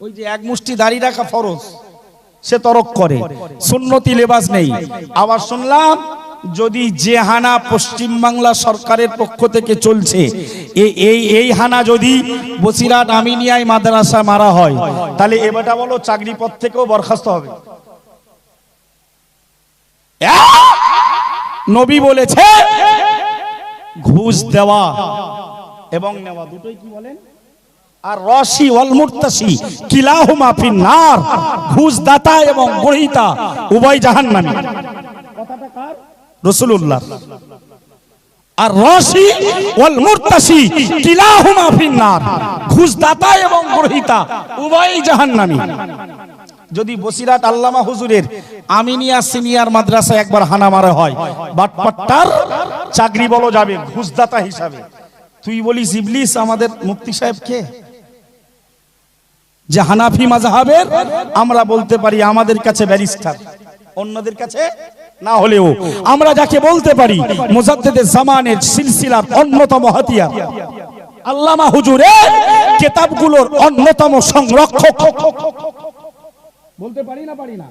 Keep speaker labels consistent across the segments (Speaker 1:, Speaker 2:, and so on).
Speaker 1: ওই যে এক মুষ্টি দাড়ি রাখা ফরজ, সে তরক করে। সুন্নতি লেবাস নেই। আবার শুনলাম, যদি যে হানা পশ্চিমবাংলা সরকারের পক্ষ থেকে চলছে এই এই হানা যদি বসিরাট আমিনিয়ায় মাদ্রাসা মারা হয়, তাহলে এবারটা বলো চাকরি পদ থেকেও বরখাস্ত হবে। নবী বলেছে, ঘুষ দেওয়া এবং নেওয়া। দুটোই কি বলেন? আর রশি ওয়াল মুরতাসি কিলাহুমা ফিন নার ঘুষ দাতা এবং গ্রহীতা উভয় জাহান্নামী। কথাটা কার? রাসূলুল্লাহ। আর রশি ওয়াল মুরতাসি কিলাহুমা ফিন নার ঘুষ দাতা এবং গ্রহীতা উভয় জাহান্নামী। যদি বসিরাট আল্লামা হুজুরের আমিনিয়া সিনিয়র মাদ্রাসা একবার হানা মারা হয়, বাটপাট্টার চাকরি বলো যাবে, ঘুষদাতা হিসাবে। তুই বলিস, ইবলিস আমাদের মুক্তি সাহেব কে? যে হানাফি মাযহাবের, আমরা বলতে পারি আমাদের কাছে ব্যারিস্টার। অন্যদের কাছে না হলেও আমরা যাকে বলতে পারি মুজাদ্দেদে জামানের সিলসিলার অন্যতম হাতিয়ার। আল্লামা হুজুরের কিতাবগুলোর অন্যতম সংরক্ষক। বলতে পারি না পারি না?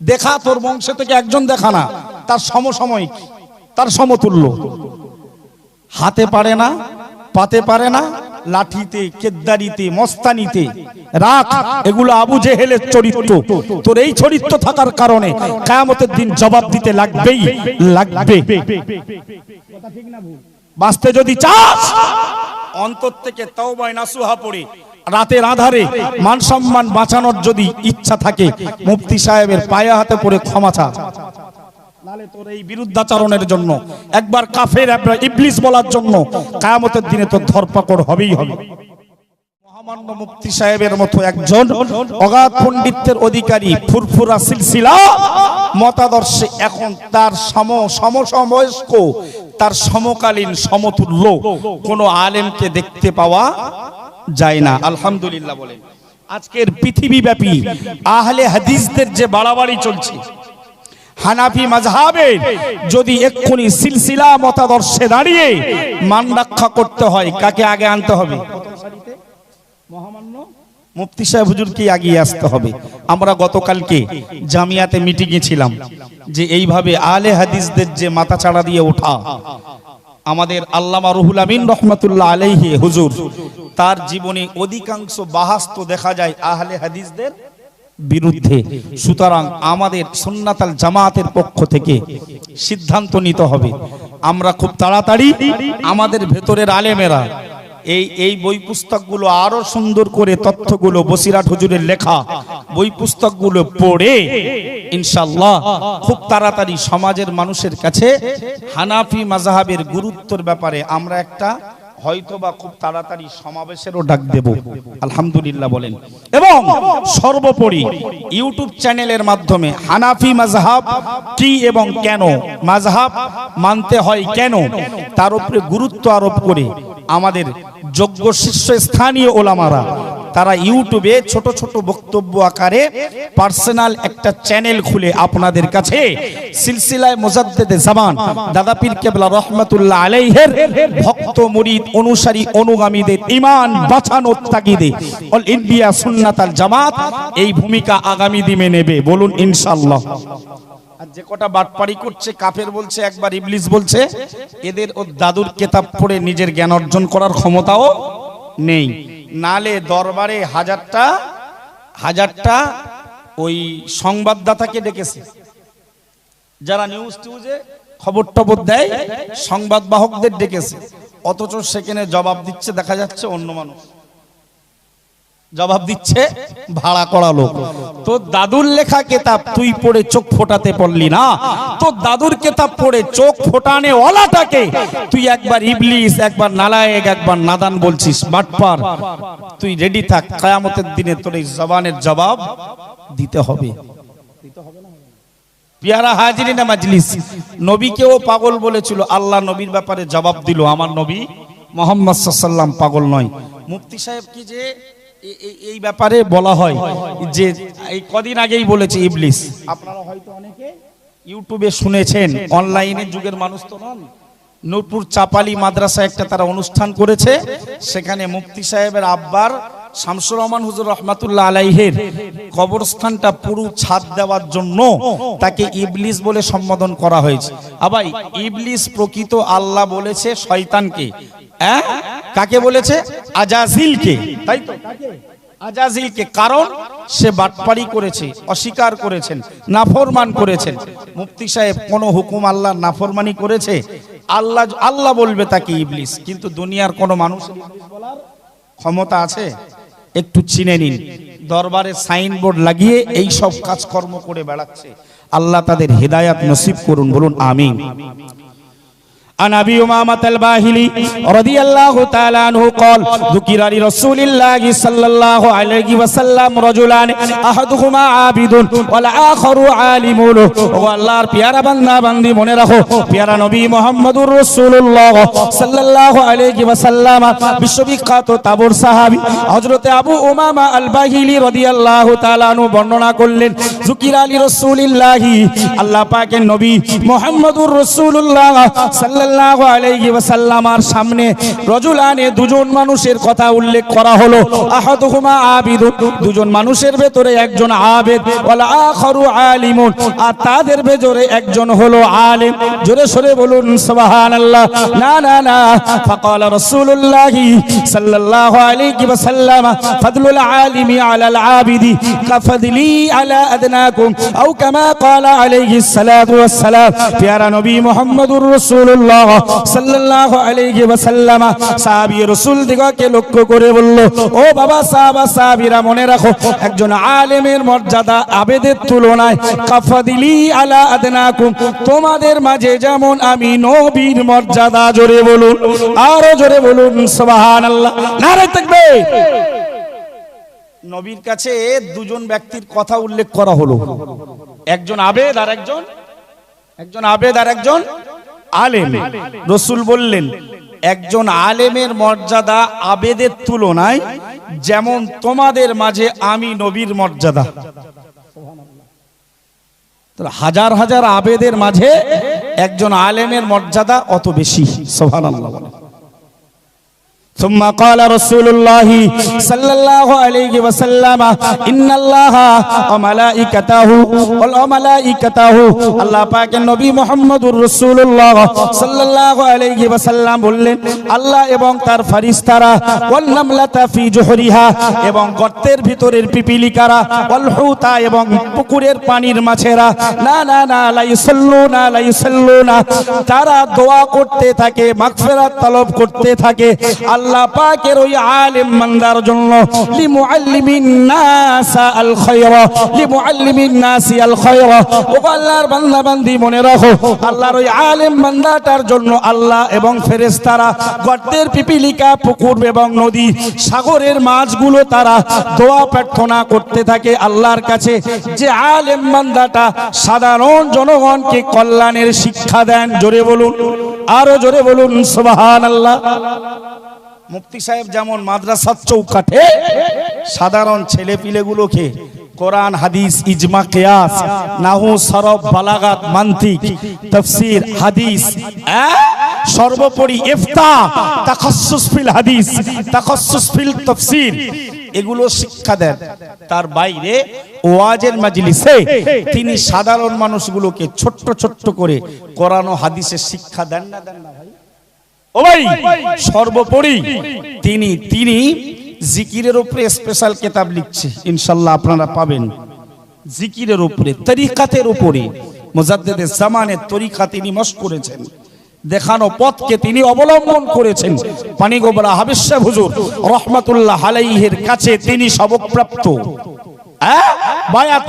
Speaker 1: দেখা তোর বংশ থেকে একজন দেখা না, তার সমসাময়িক, তার সমতুল্য। হাতে পারে না, পাতে পারে না লাঠিতে, কেদ্দারিতে, মস্তানিতে, রাখ, এগুলো আবু জেহেলের চরিত্র। তোর এই চরিত্র থাকার কারণে কায়ামতের দিন জবাব দিতে লাগবেই, লাগবে। বাঁচতে যদি চাস, অন্তর থেকে তওবায় নাসুহা পড়ে, রাতের আধারে মান সম্মান বাঁচানোর যদি ইচ্ছা থাকে, মুফতি সাহেবের পায়ে হাতে পড়ে ক্ষমা চা জন্য, একবার কাফের বলার জন্য, কায়ামতের দিনে হবেই হবে। মতো একজন অগাধ অধিকারী, ফুরফুরা সিলসিলা, মতাদর্শে এখন তার সম সমসমবয়স্ক তার সমকালীন সমতুল্য, কোন আলেমকে দেখতে পাওয়া যায় না। আলহামদুলিল্লাহ বলেন আজকের পৃথিবীব্যাপী আহলে হাদিসদের যে বাড়াবাড়ি চলছে হানাফি মাযহাবের যদি এক্ষুনি সিলসিলা মতাদর্শে দাঁড়িয়ে মান রক্ষা করতে হয়, কাকে আগে আনতে হবে? মুফতি সাহেব হুজুরকে আগিয়ে আসতে হবে। আমরা গতকালকে জামিয়াতে মিটিংয়ে ছিলাম যে এইভাবে আলে হাদিসদের যে মাথা চাড়া দিয়ে ওঠা, আমাদের আল্লামা রুহুল আমিন রহমতুল্লাহ আলাইহি হুজুর, তার জীবনে অধিকাংশ বাহাস্ত দেখা যায় আহলে হাদিসদের বিরুদ্ধে। সুতরাং আমাদের সুন্নাতাল জামাতের পক্ষ থেকে সিদ্ধান্ত নিতে হবে। আমরা খুব তাড়াতাড়ি আমাদের ভেতরের আলেমেরা এই এই বই পুস্তকগুলো আরও সুন্দর করে তথ্যগুলো বসিরাট হুজুরের লেখা বই পুস্তকগুলো পড়ে ইনশাল্লাহ খুব তাড়াতাড়ি সমাজের মানুষের কাছে হানাফি মাজাহাবের গুরুত্বের ব্যাপারে আমরা একটা হয়তো বা খুব তাড়াতাড়ি সমাবেশেরও ডাক দেব। আলহামদুলিল্লাহ বলেন। এবং সর্বোপরি ইউটিউব চ্যানেলের মাধ্যমে হানাফি মাজহাব কি এবং কেন মাজহাব মানতে হয় কেন, তার উপরে গুরুত্ব আরোপ করে আমাদের যোগ্য শীর্ষস্থানীয় ওলামারা তারা ইউটিউবে ছোট ছোট বক্তব্য আকারে পার্সোনাল একটা চ্যানেল খুলে আপনাদের কাছে। সিলসিলায় মুজাদ্দেদে জামান, দাদা পীর কেবলা রহমাতুল্লাহ আলাইহের ভক্ত, মুরিদ, অনুসারী, অনুগামীদের ঈমান বাঁচানোর তাগিদে। অল ইন্ডিয়া সুন্নাতাল জামাত এই ভূমিকা আগামী দিনে নেবে, বলুন ইনশাআল্লাহ। আর যে কটা বাটপাড়ি করছে, কাফের বলছে, একবার ইবলিস বলছে, এদের ও দাদুর কেতাব পড়ে নিজের জ্ঞান অর্জন করার ক্ষমতাও নেই। নালে দরবারে হাজারটা হাজারটা ওই সংবাদদাতাকে ডেকেছে। যারা নিউজ টিউজে খবর টবর দেয় সংবাদ বাহকদের ডেকেছে। অথচ সেখানে জবাব দিচ্ছে, দেখা যাচ্ছে অন্য মানুষ। জবাব দিচ্ছে, ভাড়া করা লোক। তোর দাদুর লেখা কেতাব তুই পড়ে চোখ ফোটাতে পারলি না। তোর দাদুর কেতাব পড়ে চোখ ফোটানে ওলাটাকে তুই একবার ইবলিস, একবার নালায়েক, একবার নাদান বলছিস বাটপার তুই রেডি থাক, কায়ামতের দিনে তোর এই জবানের জবাব দিতে হবে। পিয়ারা হাজিরিনা মাজলিস, নবীকেও পাগল বলেছিল, আল্লাহ নবীর ব্যাপারে জবাব দিল, আমার নবী মোহাম্মদ সাল্লাম পাগল নয়। মুফতি সাহেব কি যে এই ব্যাপারে বলা হয় যে এই কদিন আগেই বলেছে ইবলিস। আপনারা হয়তো অনেকে ইউটিউবে শুনেছেন অনলাইনের যুগের মানুষ তো নন। নূরপুর চাপালি মাদ্রাসা একটা তারা অনুষ্ঠান করেছে সেখানে মুফতি সাহেবের আব্বার শামসুর রহমান হুজুর রহমাতুল্লাহ আলাইহের কবরস্থানটা পুরো ছাদ দেওয়ার জন্য তাকে ইবলিস বলে সম্বোধন করা হয়েছে। আবাই ইবলিস প্রকৃত আল্লাহ বলেছে শয়তানকে। হ্যাঁ কাকে বলেছে? আজাজিলকে। তাই তো? আজাজিলকে। কারণ সে বাটপাড়ি করেছে, অস্বীকার করেছেন, নাফরমান করেছেন। মুফতি সাহেব, কোন হুকুম আল্লাহ নাফরমানি করেছে? আল্লাহ আল্লাহ বলবে তাকে ইবলিস, কিন্তু দুনিয়ার কোনো মানুষ ক্ষমতা আছে? একটু চিনে নিন। দরবারে সাইনবোর্ড লাগিয়ে এই সব কাজকর্ম করে বেড়াচ্ছে। আল্লাহ তাদের হেদায়াত নসিব করুন, বলুন, আমিন। عن ابي امامه الباهلي رضي الله تعالى عنه قال ذكر لرسول الله صلى الله عليه وسلم رجلان احدهما عابد والاخر عالم ও আল্লাহর পিয়ারা বান্দা বান্দি মনে রাখো পিয়ারা নবী মুহাম্মদুর রাসূলুল্লাহ সাল্লাল্লাহু আলাইহি ওয়াসাল্লাম বিশ্ববিখ্যাত তাবুর সাহাবী হযরতে আবু উমামা আল বাহিলি রাদিয়াল্লাহু তাআলা আনহু বর্ণনা করলেন যুকির আলী রাসূলিল্লাহি আল্লাহ পাকের নবী মুহাম্মদুর রাসূলুল্লাহ সাল্লাল্লাহু আলাইহি ওয়াসাল্লামার সামনে রজুলানে দুজন মানুষের কথা উল্লেখ করা হলো। আহাদুহুমা আবিদুন, দুজন মানুষের ভেতরে একজন আবেদ, ওয়াল আখারু আলিমুন, আর তাদের ভেতরে একজন হলো আলিম। জোরে সরে বলুন, সুবহানাল্লাহ। না না না। ফাকাল রাসূলুল্লাহি সাল্লাল্লাহু আলাইহি ওয়াসাল্লাম, ফাদলুল আলিমি আলাল আবিদি, কাফদলি আলা আদনাকুম, আও কামা ক্বালা আলাইহি সালাতু ওয়াসসালাম প্যারা নবী মুহাম্মদুর রাসূলুল্লাহ সাল্লাল্লাহু আলাইহি ওয়াসাল্লাম সাহাবী রাসূল দিগকে লক্ষ্য করে বলল, ও বাবা সাহাবা, সাহাবীরা মনে রাখো, একজন আলেমের মর্যাদা আবেদের তুলনায় কাফাদিলি আলা আদনাকুম। তোমাদের মাঝে যেমন আমি নবীর মর্যাদা, জোরে বলুন, আরও জোরে বলুন, সুবহানাল্লাহ। নারে নবীর কাছে দুজন ব্যক্তির কথা উল্লেখ করা হলো। একজন আবেদ আর একজন একজন আবেদ আর একজন আলেম। রসুল বললেন, একজন আলেমের মর্যাদা আবেদের তুলনায় যেমন তোমাদের মাঝে আমি নবীর মর্যাদা। হাজার হাজার আবেদের মাঝে একজন আলেমের মর্যাদা অত বেশি সোহানাল্লাহ বলে। ثم قال رسول الله صلى الله عليه وسلم ان الله وملائكته وملائكته আল্লাহ পাকের নবী মুহাম্মদুর রাসূলুল্লাহ সাল্লাল্লাহু আলাইহি ওয়াসাল্লাম বললেন আল্লাহ এবং তার ফেরেশতারা ওয়াল নামলাতা ফি জুহরিহা এবং গর্তের ভিতরের পিপিলিকারা ওয়াল হুতা এবং পুকুরের পানির মাছেরা না না না লা ইউসাল্লুনা লা ইউসাল্লুনা তারা দোয়া করতে থাকে মাগফিরাত তলব করতে থাকে আল্লাহ পাকের ওই আলেম বান্দার জন্য, লিমুআল্লিমিন নাস আল খায়রা, লিমুআল্লিমিন নাস আল খায়রা। ও আল্লাহর বান্দা বান্দি মনে রাখো, আল্লাহর ওই আলেম বান্দাটার জন্য আল্লাহ এবং ফেরেশতারা গর্তের পিপিলিকা, পুকুর এবং নদী, সাগরের মাছগুলো তারা দোয়া প্রার্থনা করতে থাকে আল্লাহর কাছে। যে আলেম বান্দাটা সাধারণ জনগণকে কল্যাণের শিক্ষা দেন, জোরে বলুন, আরও জোরে বলুন, সুবহানাল্লাহ। মুফতি সাহেব যেমন মাদ্রাসার চৌকাঠে, সাধারণ ছেলে পিলেগুলোকে কোরআন, হাদিস, ইজমা, কিয়াস, নাহু, সরব, বালাগাত, মান্তিক, তাফসীর, হাদিস সর্বোপরি ইফতা, তাখাসসুস ফিল হাদিস, তাখাসসুস ফিল তাফসীর। এগুলো শিক্ষা দেন। তার বাইরে ওয়াজের মাজলিসে তিনি সাধারণ মানুষগুলোকে ছোট্ট ছোট্ট করে কোরআন ও হাদিসের শিক্ষা দেন না দেন না। ও ভাই সর্বোপরি তিনি তিনি জিকিরের উপরে স্পেশাল কিতাব লিখছে ইনশাল্লাহ আপনারা পাবেন। জিকিরের উপরে তরিকাতের উপরে মুজাদ্দেদের জামানের তরিকা তিনি মস্ক করেছেন। দেখানো পথকে তিনি অবলম্বন করেছেন। পানিগোবরা হাবিসা হুজুর রহমাতুল্লাহ আলাইহের কাছে তিনি সবকপ্রাপ্ত। হ্যাঁ? বায়াত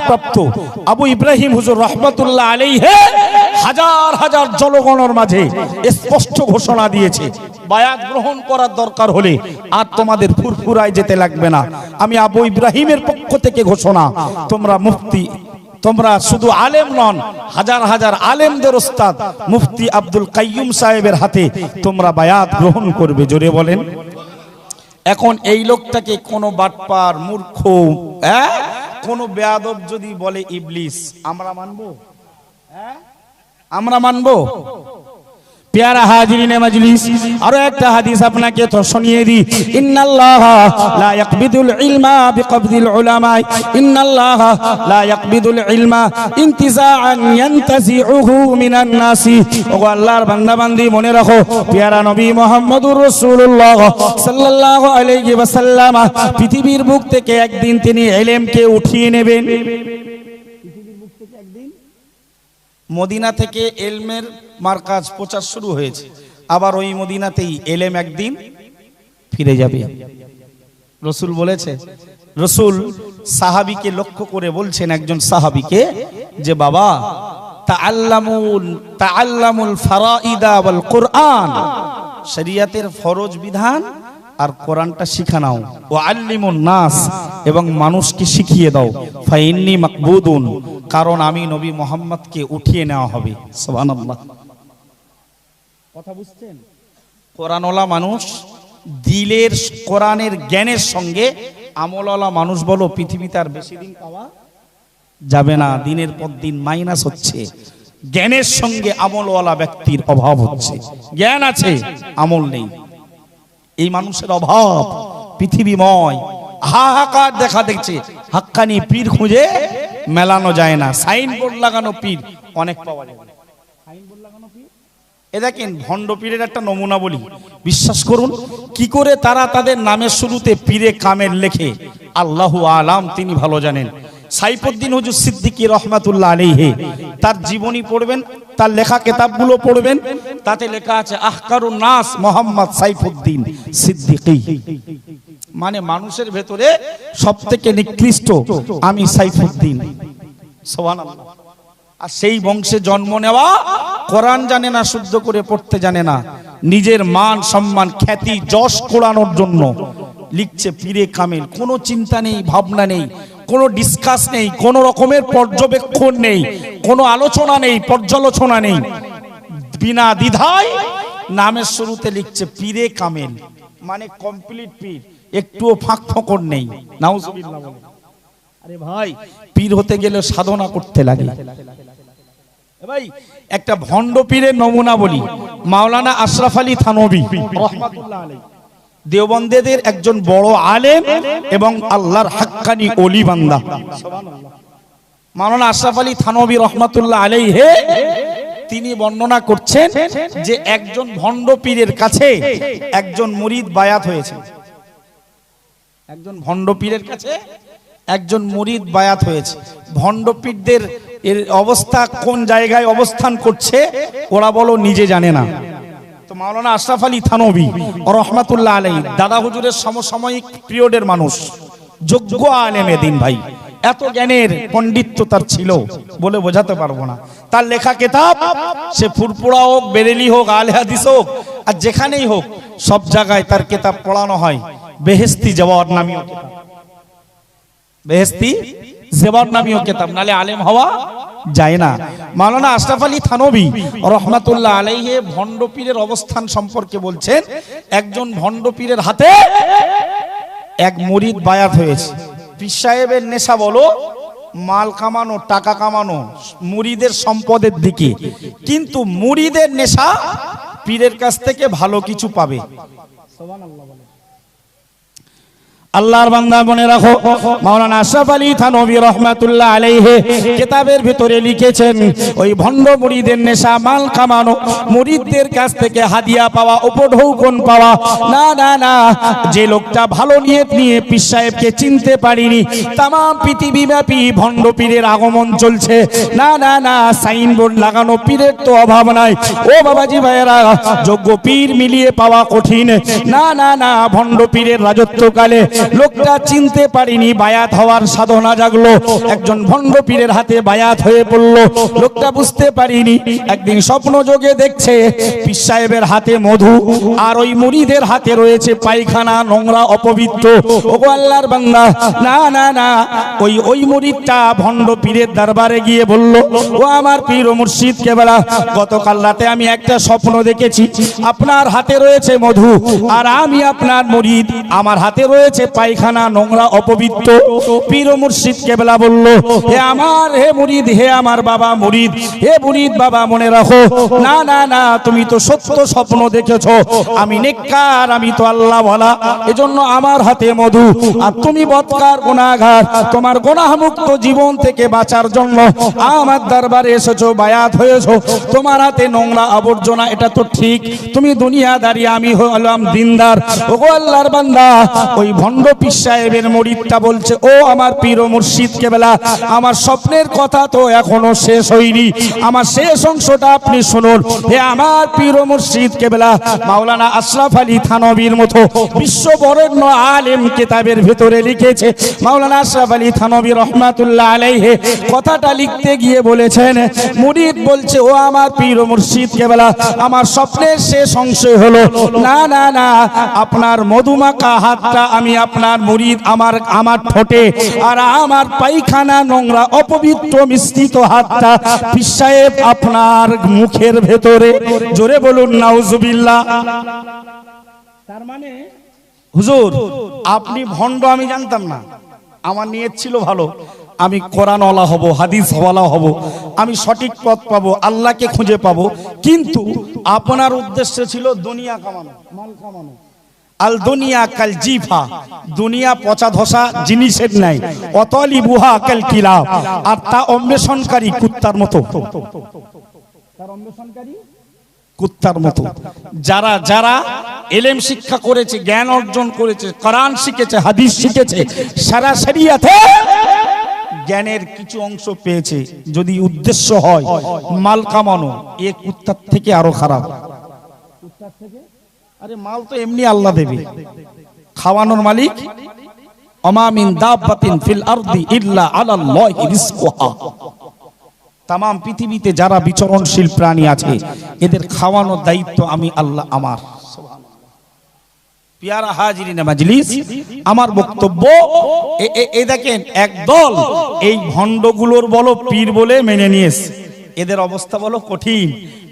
Speaker 1: হাজার জনগণের মাঝে স্পষ্ট ঘোষণা দিয়েছে, বায়াত ফুরফুরায় যেতে লাগবে না। আমি আবু ইব্রাহিমের পক্ষ থেকে ঘোষণা, তোমরা মুফতি, তোমরা শুধু আলেম নন, হাজার হাজার আলেমদের ওস্তাদ মুফতি আব্দুল কাইয়ুম সাহেবের হাতে তোমরা বায়াত গ্রহণ করবে, জোরে বলেন। এখন এই লোকটাকে কোনো বাটপার, মূর্খ হ্যাঁ? কোন বেয়াদব যদি বলে ইবলিস, আমরা মানবো? হ্যাঁ? আমরা মানবো? পেয়ারা হাজিরিনে মজলিস আরও একটা হাদিস আপনাকে তো শুনিয়ে দিই ইন্নাল্লাহ লা ইয়াকবিদুল ইলমা বিকবদিল উলামা ইন্নাল্লাহ লা ইয়াকবিদুল ইলমা ইনতিজাআন ইয়ানতাজিউহু মিনান নাসি ওগো আল্লাহর বান্দা বান্দি মনে রাখো পেয়ারা নবী মুহাম্মদুর রাসূলুল্লাহ সাল্লাল্লাহু আলাইহি ওয়াসাল্লাম পৃথিবীর বুক থেকে একদিন তিনি ইলমকে উঠিয়ে নেবেন। মদিনা থেকে এলমের মার্কাজ প্রচার শুরু হয়েছে। আবার ওই মদিনাতেই এলেম একদিন ফিরে যাবে। রসুল বলেছে, রসুল সাহাবিকে লক্ষ্য করে বলছেন একজন সাহাবিকে যে, বাবা তাআল্লামুল তাআল্লামুল ফারাইদা ওয়াল কোরআন ফরজ বিধান আর কোরআনটা শিখা নাও। ও আল্লিমুন নাস, এবং মানুষকে শিখিয়ে দাও। ফাইন্নি মাকবুদুন, কারণ আমি নবী মোহাম্মদকে উঠিয়ে নেওয়া হবে। সুবহানাল্লাহ। কথা বুঝছেন? কোরআনওয়ালা মানুষ দিলের, কোরআনের জ্ঞানের সঙ্গে আমলওয়ালা মানুষ বলো, পৃথিবীতে আর বেশি দিন পাওয়া যাবে না। দিনের পর দিন মাইনাস হচ্ছে। জ্ঞানের সঙ্গে আমলওয়ালা ব্যক্তির অভাব হচ্ছে। জ্ঞান আছে, আমল নেই। এই মানুষের অভাব, পৃথিবীময়। হাহাকার দেখা দেখছে। হাক্কানি পীর খুঁজে মেলানো যায় না। সাইনবোর্ড লাগানো পীর অনেক পাওয়া যায়। এ দেখেন, ভণ্ড পীরের একটা নমুনা বলি। বিশ্বাস করুন, কি করে তারা তাদের নামের শুরুতে পীরে কামের লেখে? আল্লাহু আলাম, তিনি ভালো জানেন। সাইফুদ্দিন হুজুর সিদ্দিকী রহমাতুল্লাহ আলাইহি। তার জীবনী পড়বেন, তার লেখা কিতাবগুলো পড়বেন, তাতে লেখা আছে, আহকারুন নাস মোহাম্মদ সাইফুদ্দিন সিদ্দিকী। মানে মানুষের ভেতরে সবথেকে নিকৃষ্ট আমি সাইফুদ্দিন। আর সেই বংশে জন্ম নেওয়া, কোরআন জানে না, শুদ্ধ করে পড়তে জানে না। নিজের মান, সম্মান, খ্যাতি, যশ কোড়ানোর জন্য লিখছে পীরে কামেল। কোনো চিন্তা নেই, ভাবনা নেই। কোনো ডিসকাস নেই, কোনো রকমের পর্যবেক্ষণ নেই, কোনো আলোচনা নেই, পর্যালোচনা নেই। বিনা দ্বিধায় নামের শুরুতে লিখছে, পীরে কামেল। মানে কমপ্লিট পীর, একটুও ফাঁক ফোকর নেই। আরে ভাই, পীর হতে গেলে সাধনা করতে লাগে। ভাই, একটা ভণ্ড পীরের নমুনা বলি, মাওলানা আশরাফ আলী থানবী, রহমাতুল্লাহ আলাইহি। দেওবন্দেদের একজন বড় আলেম এবং আল্লাহর হাক্কানি অলি বান্দা। মাওলানা আশরাফ আলী থানবী রহমাতুল্লাহ আলাইহি, তিনি বর্ণনা করছেন যে একজন ভণ্ড পীরের কাছে একজন মুরিদ বায়াত হয়েছে। একজন ভণ্ড পীরের কাছে একজন মুরিদ বায়াত হয়েছে। ভণ্ড পীরদের এর অবস্থা কোন জায়গায় অবস্থান করছে, ওরা বলো নিজে জানে না। মাওলানা আশরাফ আলী থানবী রহমাতুল্লাহ আলাই দাদা হুজুরের সমসাময়িক পিরিয়ডের মানুষ, যোগ্য আলেমে দিন ভাই। এত জ্ঞানের পণ্ডিত্য তার ছিল বলে বোঝাতে পারব না। তার লেখা কেতাব, সে ফুরপুরা হোক, বেরেলি হোক আলে হাদিস হোক, আর যেখানেই হোক, সব জায়গায় তার কেতাব পড়ানো হয়। বেহেস্তি জওয়ার নামীয় বেহেস্তি জেবার নামীয় কেতাব, নালে আলেম হওয়া যায় না। মাওলানা আশরাফ আলী থানবী রহমাতুল্লাহ আলাইহে ভণ্ড পীরের অবস্থান সম্পর্কে বলছেন, একজন ভণ্ড পীরের হাতে এক মুরিদ বায়াত হয়েছে। পীর সাহেবের নেশা বলো, মাল কামানো, টাকা কামানো, মুরিদের সম্পদের দিকে। কিন্তু মুরিদের নেশা পীরের কাছ থেকে ভালো কিছু পাবে। আল্লাহর বান্দা মনে রাখো। মাওলানা আশরাফ আলী থানবী রহমাতুল্লাহ আলাইহি কিতাবের ভিতরে লিখেছেন, ওই ভণ্ড মুরিদের নেশা, মাল কামানো মুরিদদের কাছ থেকে হাদিয়া পাওয়া, উপঢৌকন পাওয়া, না না না, যে লোকটা ভালো নিয়ত নিয়ে পীর সাহেবকে চিনতে পারিনি তাম পৃথিবীব্যাপী ভণ্ড পীরের আগমন চলছে। না না না, সাইনবোর্ড লাগানো পীরের তো অভাব নাই। ও বাবাজি ভাইয়েরা, যোগ্য পীর মিলিয়ে পাওয়া কঠিন। না না না, ভণ্ড পীরের রাজত্বকালে লোকটা চিনতে পারিনি, বায়াত হওয়ার সাধনা জাগলো। একজন ভণ্ড পীরের হাতে বায়াত হয়ে পড়ল। লোকটা বুঝতে পারিনি, একদিন স্বপ্ন যোগে দেখছে পীর সাহেবের হাতে মধু, আর ওই মুড়িদের হাতে রয়েছে পায়খানা, নোংরা, অপবিত্র। ওগো আল্লাহর বান্দা, না না না, ওই ওই মুড়িদটা ভণ্ড পীরের দরবারে গিয়ে বলল, ও আমার পীর ও মুর্শিদ কেবলা, গতকাল রাতে আমি একটা স্বপ্ন দেখেছি। আপনার হাতে রয়েছে মধু, আর আমি আপনার মুরিদ আমার হাতে রয়েছে পায়খানা নোংরা অপবিত্র। পীর মুর্শিদ কেবলা বলল, হে আমার, হে মুরিদ, হে আমার বাবা মুরিদ, হে মুরিদ বাবা, মনে রাখো, না না না, তুমি তো সত্য স্বপ্ন দেখেছ। আমি নেককার, আমি তো আল্লাহ বলা এজন্য আমার হাতে মধু। আর তুমি বৎকার গুনাহগার, তোমার গুনাহমুক্ত জীবন থেকে বাঁচার জন্য আমার দরবারে এসেছ, বায়াত হয়েছো। তোমার হাতে নোংরা আবর্জনা, এটা তো ঠিক। তুমি দুনিয়াদারি, আমি হলাম দিনদার। ওগো আল্লাহর বান্দা, ওই ভণ্ড পীর সাহেবের মরিদটা বলছে, ও আমার মুর্শিদ কেবলা, আমার স্বপ্নের কথা তো এখনও শেষ হয়নি। আমার শেষ অংশটা আপনি শুনুন। হে আমার মুর্শিদ কেবলা, মাওলানা আশরাফ আলী থানবীর মতো বিশ্ব আলেম কিতাবের ভেতরে লিখেছে, মাওলানা আশরাফ আলী থানবী রহমাতুল্লাহ আলাইহে কথাটা লিখতে গিয়ে বলেছেন, মুরিদ বলছে, ও আমার পীর মুর্শিদ কেবলা, আমার স্বপ্নের শেষ অংশ হলো, না না না, আপনার মধুমাখা হাতটা আমি আপনার মুরিদ আমার আমার ঠোঁটে। আর আমার পায়খানা নোংরা অপবিত্র মিশ্রিত হাতটা পীর সাহেব আপনার মুখের ভেতরে। জোরে বলুন নাউজুবিল্লাহ। তার মানে হুজুর আপনি ভণ্ড আমি জানতাম না। আমার নিয়ত ছিল ভালো। আমি কোরআনওয়ালা হব হাদিস হাদিসওয়ালা হব। আমি সঠিক পথ পাবো আল্লাহকে খুঁজে পাবো। কিন্তু আপনার উদ্দেশ্য ছিল দুনিয়া কামানো মাল কামানো। আল দুনিয়া কাল জিফা। দুনিয়া পচা ধসা জিনিসের নাই অতলি বুহা কাল কিলা। আর তা অন্বেষণকারী কুত্তার মতো। তার অন্বেষণকারী কুত্তার মতো। যারা যারা এলেম শিক্ষা করেছে, জ্ঞান অর্জন করেছে, কোরআন শিখেছে, হাদিস শিখেছে, সারা শরিয়াতে জ্ঞানের কিছু অংশ পেয়েছে। যদি উদ্দেশ্য হয়, মাল কামানো, এ কুত্তার থেকে আরও খারাপ। কুত্তার থেকে আরে মাল তো এমনি আল্লাহ দেবে। খাওয়ানোর মালিক অমামিন দাব্বাতিন ফিল আরদি ইল্লা পৃথিবীতে যারা বিচরণশীল প্রাণী আছে, এদের খাওয়ানোর দায়িত্ব আমি আল্লাহ আমার। পিয়ারা হাজিরিনে মাজলিস, আমার বক্তব্য, এ দেখেন একদল এই ভণ্ডগুলোর বলো পীর বলে মেনে নিয়েছে। এদের অবস্থা বলো কঠিন।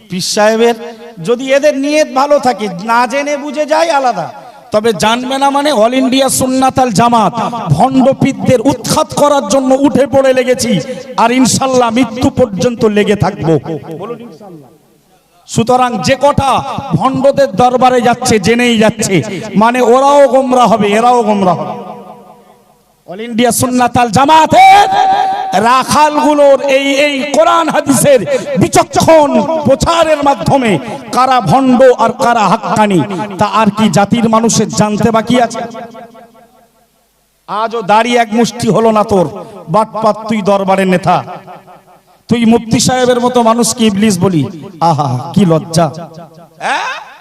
Speaker 1: পীর সাহেবের যদি এদের নিয়ত ভালো থাকে না জেনে বুঝে যায় আলাদা। তবে জানবে না মানে অল ইন্ডিয়া সুন্নাতাল জামাত ভণ্ডপীরদের উৎখাত করার জন্য উঠে পড়ে লেগেছি আর ইনশাল্লাহ মৃত্যু পর্যন্ত লেগে থাকব। বলুন ইনশাল্লাহ। সুতরাং যে কটা ভণ্ডদের দরবারে যাচ্ছে জেনেই যাচ্ছে মানে ওরাও গোমরা হবে এরাও গোমরা হবে। অল ইন্ডিয়া সুন্নাতাল জামাতের রাখালগুলোর এই এই কোরআন হাদিসের বিচক্ষণ প্রচারের মাধ্যমে কারা ভণ্ড আর কারা হাক্কানি, তা আর কি জাতির মানুষের জানতে বাকি আছে? আজও দাঁড়িয়ে এক মুষ্টি হলো না তোর, বাটপাত তুই দরবারের নেতা। তুই মুফতি সাহেবের মতো মানুষকে ইবলিস বলি। আহা, কি লজ্জা। হ্যাঁ?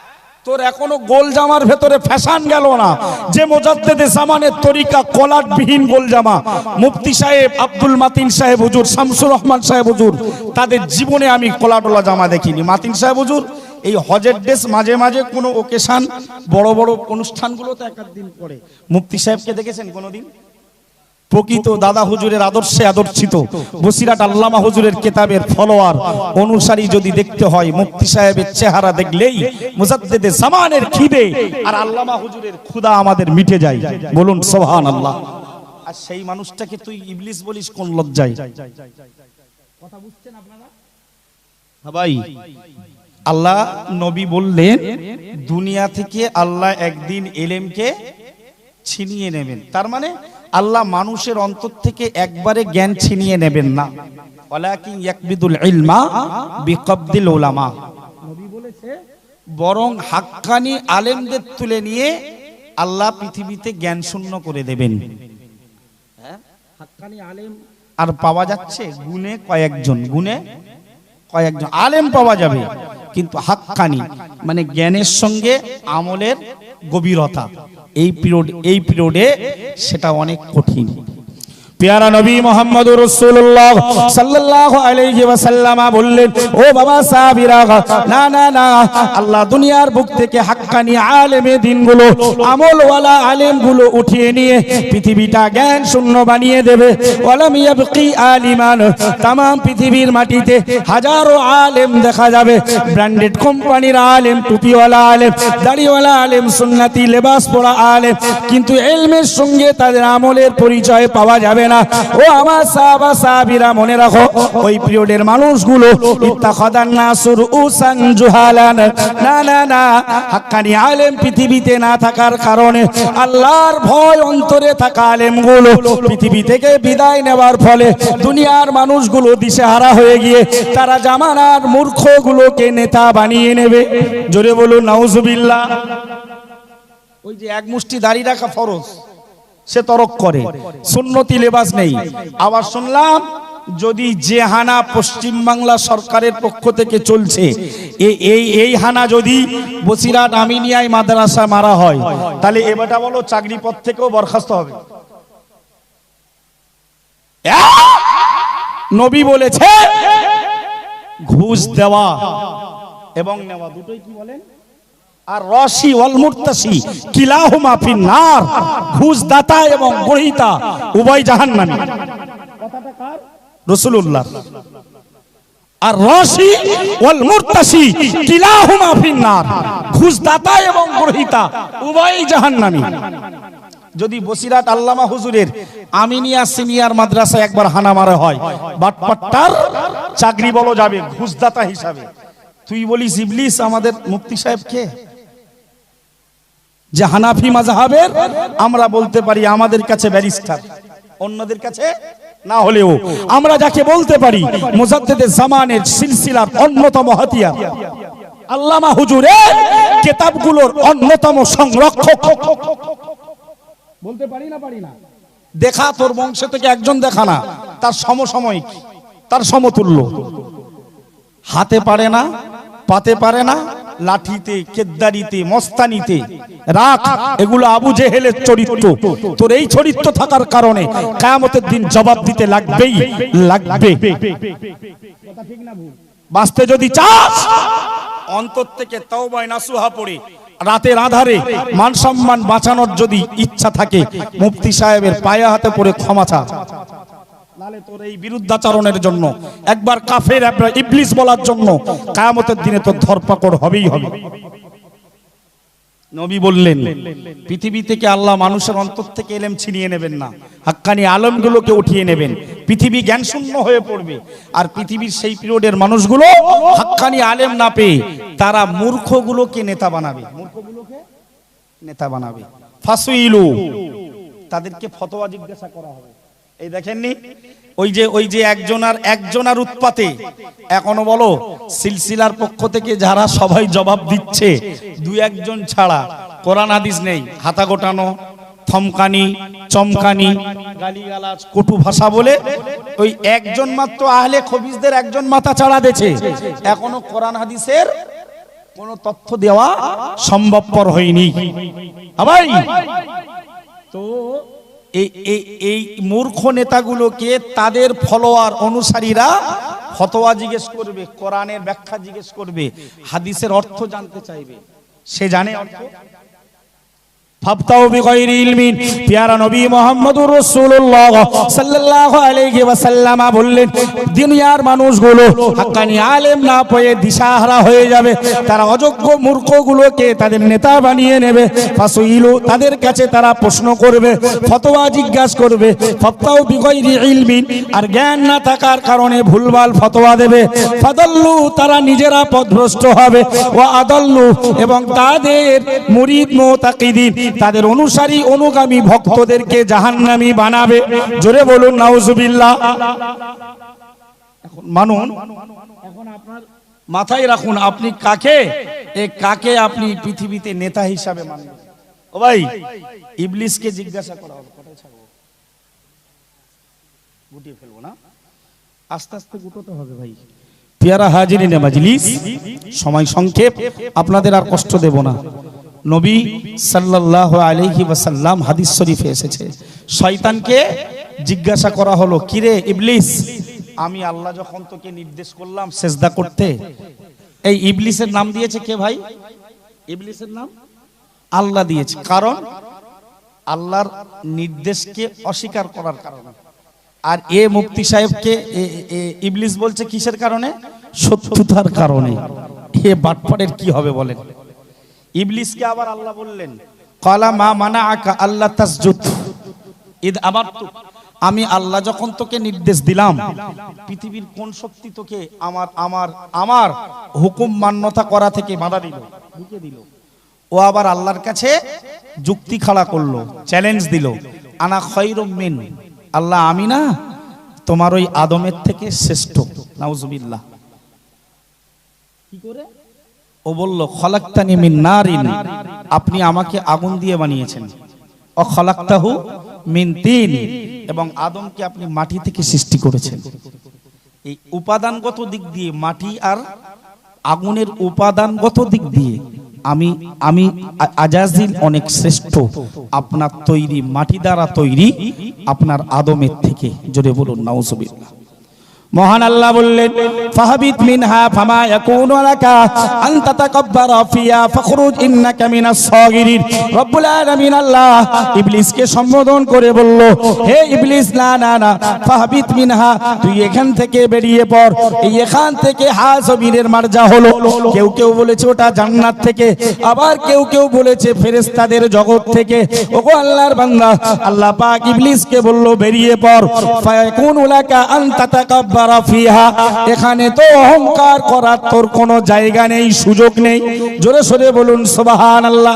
Speaker 1: তোর এখনও গোল জামার ভেতরে ফ্যাশন গেল না। যে মোজাদ্দেদে জামানের তরিকা কলাট বিহীন গোল জামা। মুফতি সাহেব, আব্দুল মাতিন সাহেব হুজুর, শামসুর রহমান সাহেব হুজুর, তাদের জীবনে আমি কলাটোলা জামা দেখিনি। মাতিন সাহেব হুজুর, এই হজের ড্রেস মাঝে মাঝে কোনো ওকেশন বড় বড় অনুষ্ঠানগুলোতে এক দিন পরে। মুফতি সাহেবকে দেখেছেন কোনোদিন? প্রকৃত দাদা হুজুরের আদর্শে আদর্শিত। বসিরাট আল্লামা হুজুরের কেতাবের ফলোয়ার। অনুসারী যদি দেখতে হয়, মুফতি সাহেবের চেহারা দেখলেই মুজাদ্দেদে জামানের খিদে আর আল্লামা হুজুরের ক্ষুদা আমাদের মিটে যায়। বলুন সোহান আল্লাহ আর সেই মানুষটাকে তুই ইবলিস বলিস কোন লজ্জায়? কথা বুঝছেন আপনারা? হ্যাঁ ভাই। আল্লাহ নবী বললেন, দুনিয়া থেকে আল্লাহ একদিন এলেমকে ছিনিয়ে নেবেন। তার মানে আল্লাহ মানুষের অন্তর থেকে একবারে জ্ঞান ছিনিয়ে নেবেন না। ওয়ালাকিন ইয়াকবিদুল ইলমা বিকবদিল উলামা। নবী বলেছে বরং হাক্কানি আলেমদের তুলে নিয়ে আল্লাহ পৃথিবীতে জ্ঞান শূন্য করে দেবেন। হ্যাঁ? হাক্কানি আলেম আর পাওয়া যাচ্ছে গুণে কয়েকজন গুণে কয়েকজন। আলেম পাওয়া যাবে কিন্তু হাক্কানি মানে জ্ঞানের সঙ্গে আমলের গভীরতা। এই পিরিয়ড এই পিরিয়ডে সেটা অনেক কঠিন। পেয়ারা নবী মোহাম্মদ রসুল্লাহ সাল্লাহ আলাইহি ওয়াসাল্লাম বললেন, ও বাবা সাহাবীরা, না না না, আল্লাহ দুনিয়ার বুক থেকে হাক্কানি আলেমে দিনগুলো, আমলওয়ালা আলেমগুলো উঠিয়ে নিয়ে পৃথিবীটা জ্ঞান শূন্য বানিয়ে দেবে। ওয়ালাম ইয়াবকি আলিমান তাম পৃথিবীর মাটিতে হাজারো আলেম দেখা যাবে। ব্র্যান্ডেড কোম্পানির আলেম, টুপিওয়ালা আলেম, দাড়িওয়ালা আলেম, সুন্নাতি লেবাস পরা আলেম, কিন্তু এলমের সঙ্গে তাদের আমলের পরিচয় পাওয়া যাবে না। ও আমার সাহাবা, সাহাবীরা, মনে রাখো, ওই পিরিয়ডের মানুষগুলো, ইত্তাখাদান নাসুর উসান জুহালান, না না না, হাক্কানি আলেম পৃথিবীতে না থাকার কারণে আল্লাহর ভয় অন্তরে থাকা আলেমগুলো পৃথিবী থেকে বিদায় নেওয়ার ফলে দুনিয়ার মানুষগুলো দিশেহারা হয়ে গিয়ে তারা জামানার মূর্খগুলোকে নেতা বানিয়ে নেবে। জোরে বলুন, নাউজুবিল্লাহ। ওই যে এক মুষ্টি দাড়ি রাখা ফরজ। সে তরক করে। সুন্নতি লেবাস নেই। আবার শুনলাম, যদি যে হানা পশ্চিম বাংলা সরকারের পক্ষ থেকে চলছে এই এই হানা যদি বসিরাট আমিনিয়ায় মাদ্রাসা মারা হয়, তাহলে এবারটা বলো চাকরি পদ থেকেও বরখাস্ত হবে। নবী বলেছে, ঘুষ দেওয়া এবং নেওয়া। দুটোই কি বলেন? যদি বসিরাট আল্লামা হুজুরের আমিনিয়া সিনিয়র মাদ্রাসা একবার হানা মারা হয়, বাটপাট্টার চাকরি বলো যাবে, ঘুষদাতা হিসাবে। তুই বলিস, ইবলিস আমাদের মুক্তি সাহেব কে? যে হানাফি মাযহাবের, আমরা বলতে পারি আমাদের কাছে ব্যারিস্টার। অন্যদের কাছে না হলেও আমরা যাকে বলতে পারি মুজাদ্দেদে জামানের সিলসিলার অন্যতম হাতিয়ার। আল্লামা হুজুরের কিতাবগুলোর অন্যতম সংরক্ষক। বলতে পারি না পারি না? দেখা তোর বংশ থেকে একজন দেখা না, তার সমসাময়িক, তার সমতুল্য। হাতে পারে না, পাতে পারে না লাঠিতে, কেদ্দারিতে, মস্তানিতে। রাখ এগুলো আবু জেহেলের চরিত্র। তোর এই চরিত্র থাকার কারণে কায়ামতের দিন জবাব দিতে লাগবেই, লাগবে। বাঁচতে যদি চাস, অন্তর থেকে তওবায় নাসুহা পড়ে। রাতের আধারে মান সম্মান বাঁচানোর যদি ইচ্ছা থাকে, মুফতি সাহেবের পায়ে হাতে পড়ে ক্ষমা চা নালে তোর এই বিরুদ্ধাচরণের জন্য, একবার কাফের ইবলিস বলার জন্য, কায়ামতের দিনে তোর ধরপাকড় হবেই হবে। নবী বললেন, পৃথিবী থেকে আল্লাহ মানুষের অন্তর থেকে এলেম ছিনিয়ে নেবেন না, হাক্কানি আলমগুলোকে উঠিয়ে নেবেন। পৃথিবী জ্ঞান শূন্য হয়ে পড়বে, আর পৃথিবীর সেই পিরিয়ডের মানুষগুলো হাক্কানি আলেম না পেয়ে তারা মূর্খগুলোকে নেতা বানাবে। মূর্খগুলোকে নেতা বানাবে। ফাসুইলু, তাদেরকে ফতোয়া জিজ্ঞাসা করা হবে। এই দেখেননি? ওই যে ওই যে একজনার একজনার উৎপাতে, এখনও বলো, সিলসিলার পক্ষ থেকে যারা সবাই জবাব দিচ্ছে, দুই একজন ছাড়া, কোরআন হাদিস নেই, হাতা গোটানো, থমকানি, চমকানি, গালিগালাজ, কটু ভাষা বলে, ওই একজন মাত্র আহলে খবিজদের একজন মাথা চাড়া দেছে এখনও কোরআন হাদিসের কোন তথ্য দেওয়া সম্ভবপর হয়নি। আবাই! তো এই এই এই মূর্খ নেতাগুলোকে তাদের ফলোয়ার অনুসারীরা ফতোয়া জিজ্ঞেস করবে, কোরআনের ব্যাখ্যা জিজ্ঞেস করবে, হাদিসের অর্থ জানতে চাইবে। সে জানে অর্থ? ফাবতাও বিগাইরি ইলমিন। পিয়ারা নবী মুহাম্মদুর রাসূলুল্লাহ সাল্লাল্লাহু আলাইহি ওয়াসাল্লাম বললেন, দুনিয়ার মানুষগুলো হাক্কানি আলেম না পেয়ে দিশাহারা হয়ে যাবে। তারা অযোগ্য মূর্খগুলোকে তাদের নেতা বানিয়ে নেবে। ফাসুইলু, তাদের কাছে তারা প্রশ্ন করবে, ফতোয়া জিজ্ঞাসা করবে ফাবতাও বিগাইরি ইলমিন, আর জ্ঞান না থাকার কারণে ভুলভাল ফতোয়া দেবে। ফাদাল্লু, তারা নিজেরা পথভ্রষ্ট হবে। ও আদাল্লু, এবং তাদের মুরিদ মোতাকিদিন তাদের অনুসারী অনুগামী ভক্তদেরকে জাহান্নামী বানাবে। জোরে বলুন নাউজুবিল্লাহ। এখন মানুন। এখন আপনার মাথায় রাখুন আপনি কাকে? এ কাকে আপনি পৃথিবীতে নেতা হিসাবে মানবেন? ও ভাই ইবলিসকে জিজ্ঞাসা করা হবে কোথায় ছাড়বো? গুটিয়ে ফেলব না? আস্তে আস্তে গুটোতে হবে ভাই। পেয়ারা হাজিরিনে মাজলিস সময় সংক্ষেপ আপনাদের আর কষ্ট দেব না। নবী সাল্লাল্লাহু আলাইহি ওয়াসাল্লাম হাদিস শরীফে এসেছে। শয়তানকে জিজ্ঞাসা করা হলো, কিরে ইবলিস? আমি আল্লাহ যখন তোকে নির্দেশ করলাম সেজদা করতে। এই ইবলিসের নাম দিয়েছে কে ভাই? ইবলিসের নাম? আল্লাহ দিয়েছে। কারণ? আল্লাহর নির্দেশকে অস্বীকার করার কারণে। আর এ মুফতি সাহেবকে ইবলিস বলছে কিসের কারণে? শত্রুতার কারণে। এ বাটপাড়ের কি হবে বলেন? ইবলিসকে আবার আল্লাহ বললেন কলা মা মানা আকা আল্লাহ তাসজুদ। ঈদ আমার আমি আল্লাহ যখন তোকে নির্দেশ দিলাম পৃথিবীর কোন শক্তি তোকে আমার আমার আমার হুকুম মান্যতা করা থেকে বাধা দিল ঢুকে দিল? ও আবার আল্লাহর কাছে যুক্তি খাড়া করল চ্যালেঞ্জ দিল। আনা খৈরম মিন। আল্লাহ আমি না তোমার ওই আদমের থেকে শ্রেষ্ঠ। নাউজুবিল্লাহ। কি করে? ও বলল, খলাক্তানি মিন নারিন। আপনি আমাকে আগুন দিয়ে বানিয়েছেন। ও খলাক্তাহু মিন তিন। এবং আদমকে আপনি মাটি থেকে সৃষ্টি করেছেন। এই উপাদানগত দিক দিয়ে মাটি আর আগুনের উপাদানগত দিক দিয়ে আমি আমি আজাজিল অনেক শ্রেষ্ঠ। আপনার তৈরি মাটি দ্বারা তৈরি আপনার আদমের থেকে। জোরে বলুন, নাউজুবিল্লাহ। মহান আল্লাহ বললেন, ফাহাবিত মিনহা ফামা ইয়াকুনু লাকা আন তাতাকাব্বারা ফিয়া ফখরুজ ইন্নাকা মিনাস সাগিরিন। রব্বুল আলামিন আল্লাহ ইবলিসকে সম্বোধন করে বলল, হে ইবলিস, না না না, ফাহাবিত মিনহা, তুই এখান থেকে বেরিয়ে পড়। এই এখান থেকে হাসবিরের মার্জা হলো। কেউ কেউ বলেছে, ওটা জান্নাত থেকে। আবার কেউ কেউ বলেছে, ফেরেশতাদের জগৎ থেকে। ওগো আল্লাহর বান্দা, আল্লাহ পাক ইবলিসকে বলল, বেরিয়ে পড়। ফায়াকুনু লাকা আন তাতাকাব্বারা ফিহা। এখানে তো অহংকার করার তোর কোনো জায়গা নেই, সুযোগ নেই। জোরে সোরে বলুন, সুবহানাল্লাহ।